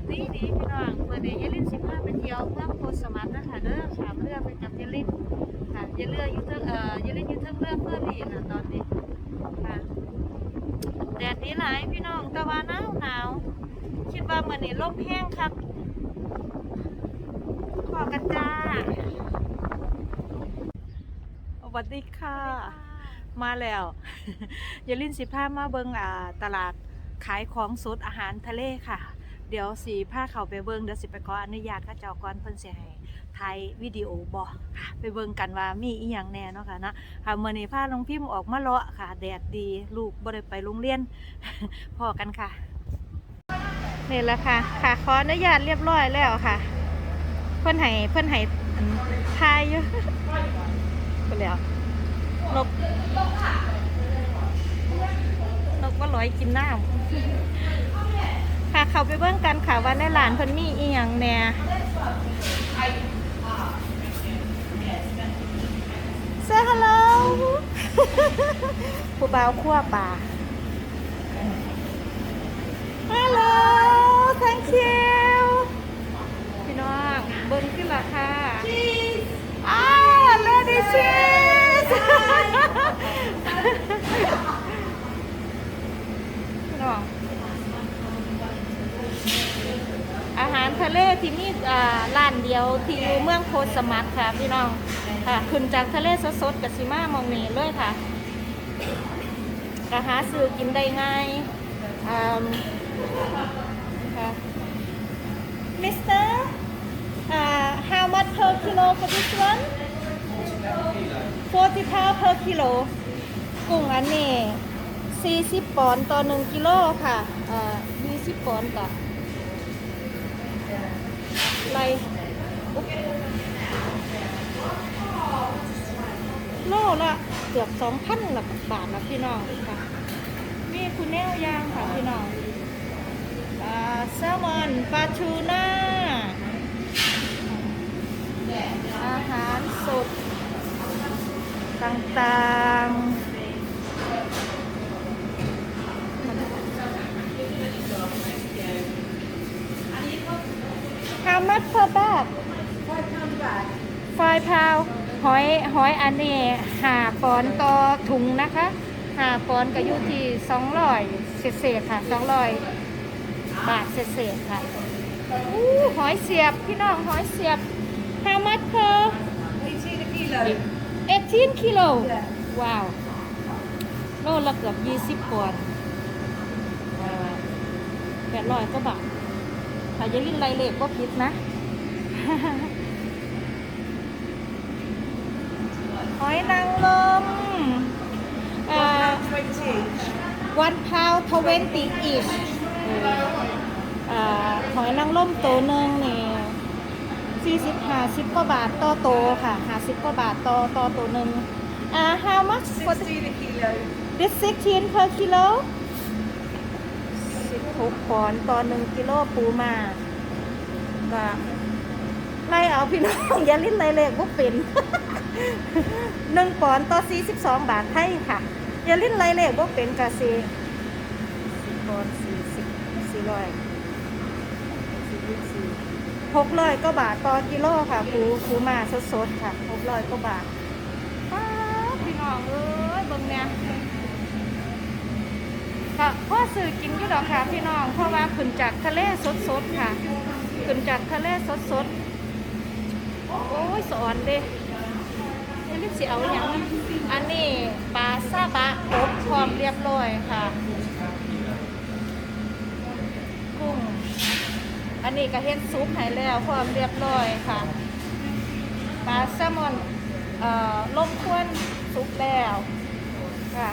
ดดีดีพี่น้องเมื่อนี้ยายลินสิพาไปเที่ยวเมืองโพสมัตินะคะเด้อขามเรือไปกับยายลินค่ะยายเรืออยู่เทิงเอ่อยายลินอยู่เทิงเรือเพื่อรีนะตอนนี้ค่ะแดดดีหลายพี่น้องแต่ว่าหนาวหนาวคิดว่าเมื่อนี้ลมแห้งครับขอกันจ้าสวัสดีค่ะ มาแล้วยายลินสิพามาเบิงอ่าตลาดขายของสดอาหารทะเลค่ะ เดี๋ยวสีผ้าเขาไปเบิงเดี๋ยวสิไปขออนุญาตข้าเจ้าก่อนเพิ่นเสิให้ถ่ายวิดีโอบ่ค่ะ ไปเบิงกันว่ามีอีหยังแน่เนาะค่ะนะค่ะเมื้อนี้พาน้องพิมพ์ออกมาเลาะค่ะ แดดดีลูกบ่ได้ไปโรงเรียนพอกันค่ะนี่แหละค่ะ ค่ะขออนุญาตเรียบร้อยแล้วค่ะ เพิ่นให้เพิ่นให้อันถ่ายอยู่ไปแล้วนกนกก็ลอยกินน้ำ ค่ะ เขาไปเบิ่งกันค่ะว่าในหลานเพิ่นมีอีหยังแน่เซฮัลโหลผู้บ่าวขั้วป่าฮัลโหล thank you พี่น้องเบิ่งขึ้นราคาอ้าว lady cheese พี่น้อง อาหาร ทะเลที่มีอ่าร้านเดียวที่อยู่เมืองโพธิ์สมัตค่ะพี่น้องค่ะขึ้นจากทะเลสดๆกับซิมามองนี้เลยค่ะก็หาซื้อกินได้ง่ายอ่าค่ะ Mister uh, how much per kilo for this one 40 pound per kilo กุ้งอันนี้40ปอนด์ต่อ 1 กิโลค่ะอ่า20ปอนด์ต่อ ไรอุ๊บ โลละเกือบสองพันละบาทนะพี่น้องค่ะนี่คุณแนวย่างค่ะพี่น้องปลาแซลมอนปลาทูน่าอาหารสดต่างๆ How much per bag ไฟพาวหอยหอยอันนี้หาปอนด์ต่อถุงนะคะหาปอนด์ก็อยู่ที่สองร้อยเศษๆค่ะสองร้อยบาทเศษๆค่ะอู้หอยเสียบพี่น้องหอยเสียบ How much per 18 kilo. 18กิโลว้าวโลละเกือบ20ปอนด์แปดร้อยก็บาทถ้าจะลิ้นไรเล็กก็ผิดนะ อยนางรมเอ่อ 20. one pound twenty each เอ่อหอยนางรมตัวหนึ่งนี่สี่สิบห้าสิบกว่าบาทต่อโตค่ะห้าสิบกว่าบาทต่อต่อตัวหนึ่งอ่า how much for the kilo. this 16 per kilo 16ปอนต่อหนึ่งกิโลปูมาก็ไล่เอาพี่น้อง อย่าลิ้นไรเลขว่าเป็น หนึ่งปอนต่อ42บาทไทยค่ะ อย่าลิ้นไรเลขว่าเป็นกะซีสิบปอนสี่สิบสี่ร้อยหกร้อยก็บาทต่อกิโลค่ะปูปูมาสดๆค่ะหกร้อยก็บาทพี่น้องเอ้ยเบิ่งเนี่ยค่ะพ่อสื่อกินอยู่ดอกค่ะพี่น้อง เพราะว่าขึ้นจากทะเลสดๆค่ะขึ้นจากทะเลสดๆโอ้ยสอนเด้ สิเอาอย่างอันนี้ปลาซาบะอบพร้อมเรียบร้อยค่ะกุ้งอันนี้ก็เฮ็ดซุปให้แล้วพร้อมเรียบร้อยค่ะปลาแซลมอนเอ่อลมควนซุปแล้วค่ะ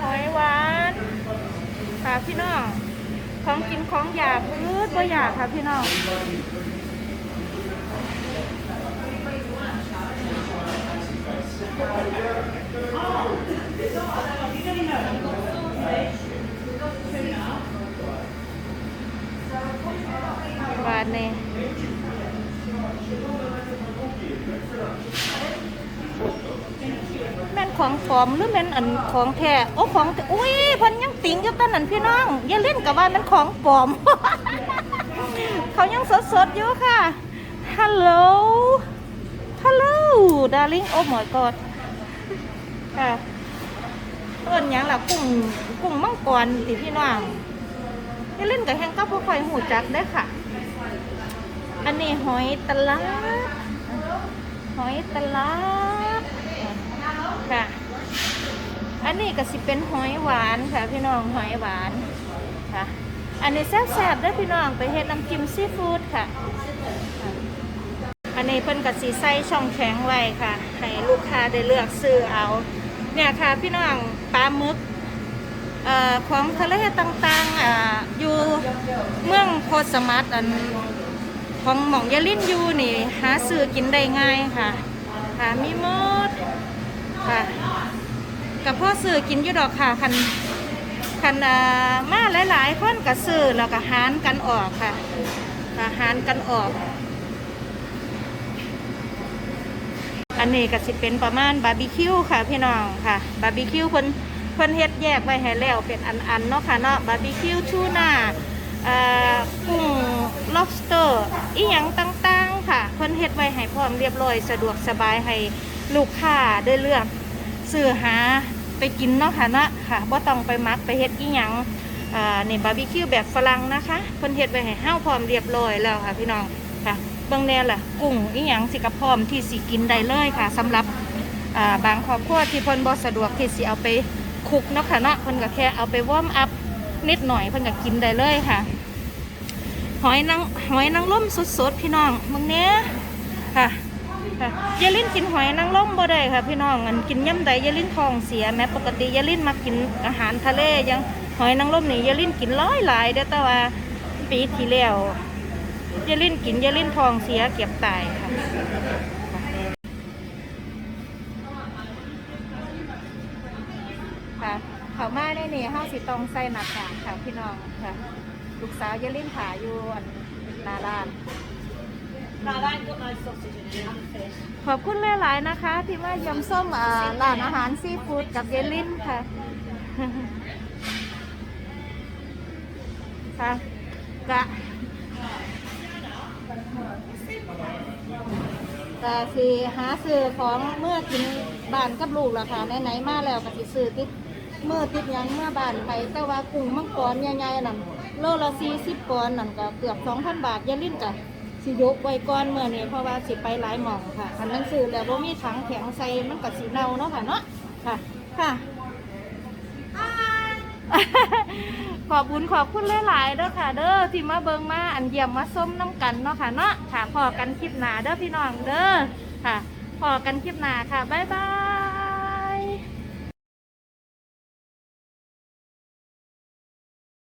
หอยหวานค่ะพี่น้องของกินของอยากพืดก็อยากค่ะพี่น้อง หวานเน่แม่นข ของ ปลอมหรือแม่นอันของแท้โอ้ของแท้อุ้ยเพิ่นยังติงอยู่ตอนนั้นพี่น้อง อย่าเล่นกับว่ามันของปลอม เขายังสดๆอยู่ค่ะฮัลโหลฮัลโหลดาริงโอ้ my god ค่ะเอิ้นหยังล่ะกุ้งกุ้งมังกรติพี่น้องอย่าเล่นกับแฮงก็บ่ค่อยหูจักเด้อค่ะ อันนี้หอยตะลับหอยตะลับค่ะ อันนี้ก็สิเป็นหอยหวานค่ะพี่น้องหอยหวานค่ะ อันนี้แซ่บๆเด้พี่น้องไปเฮ็ดน้ำจิ้มซีฟู้ดค่ะ อันนี้เพิ่นกับสีใส่ช่องแข็งไว้ค่ะ ให้ลูกค้าได้เลือกซื้อเอา เนี่ยค่ะพี่น้องปลาหมึกเอ่อของทะเลต่างๆอ่าอยู่เมืองโคสมัตอันของหม่องยาลินยูนี่หาซื้อกินได้ง่ายค่ะ ค่ะมีมด กับพ่อซื้อกินอยู่ดอกค่ะคันคันมาหลายๆคนก็ซื้อแล้วก็หารกันออกค่ะค่ะหารกันออก อันนี้ก็สิเป็นประมาณบาร์บีคิวค่ะพี่น้องค่ะบาร์บีคิวเพิ่นเพิ่นเฮ็ดแยกไว้ให้แล้วเป็นอันๆเนาะค่ะเนาะบาร์บีคิวทูน่าอ่อกุ้ง lobster อีหยังต่างๆ ค่ะเพิ่นเฮ็ดไว้ให้พร้อมเรียบร้อยสะดวกสบายให้ลูกค้าได้เลือก ซื้อหาไปกินเนาะค่ะเนาะค่ะบ่ต้องไปมักไปเฮ็ดอีหยังอ่านี่บาร์บีคิวแบบฝรั่งนะคะเพิ่นเฮ็ดไว้ให้เฮาพร้อมเรียบร้อยแล้วค่ะพี่น้องค่ะเบิ่งแน่ล่ะกุ้งอีหยังสิกระพร้อมที่สิกินได้เลยค่ะสำหรับอ่าบางครอบครัวที่เพิ่นบ่สะดวกที่สิเอาไปคลุกเนาะค่ะเนาะเพิ่นก็แค่เอาไปวอร์มอัพนิดหน่อยเพิ่นก็กินได้เลยค่ะหอยนางหอยนางร่มสดๆพี่น้องเบิ่งแน่ค่ะ ค่ะยาลิ้นกินหอยนางรมบ่ได้ค่ะ พี่น้องอันกินย่ำใดยายลิ้นทองเสียแม้ปกติยายลิ้นมากินอาหารทะเลยังหอยนางรมนี่ยายลิ้นกินร้อยหลายเด้อแต่ว่าปีที่แล้วยาลิ้นกินยาลิ้นทองเสียเก็บตายค่ะค่ะเขามาได้นี่ห้าสิตองใส่หนักค่ะค่ะพี่น้องค่ะลูกสาวยาลิ้นขาอยู่อันหนาร้าน No, that ain't got no sausage in it, and fish. ขอบคุณหลายๆนะคะ ที่มายำส้มอ่าร้านอาหารซีฟู้ดกับเยลินค่ะ ค่ะกะกะสิหาซื้อของเมื่อกินบ้านกับลูกล่ะค่ะไหนๆมาแล้วก็สิซื้อติดเมื่อติดยังเมื่อบ้านไป แต่ว่ากุ้งมังกรใหญ่ๆนั่นโลละสี่สิบปอนด์นั่นก็เกือบสองพันบาทเยลลินกะ สิยกไว้ก่อนเมื่อนี้เพราะว่าสิไปหลายหม่องค่ะคันนั้นซื้อแล้วบ่มีถังแข็งใส่มันก็สิเน่าเนาะค่ะเนาะค่ะค่ะ ขอบคุณขอบคุณหลายๆเด้อค่ะ เด้อที่มาเบิงมาอันเยี่ยมมาส้มน้ำกันเนาะค่ะเนาะค่ะพอกันคลิปหนาเด้อพี่น้องเด้อค่ะพอกันคลิปหนาค่ะบ๊ายบาย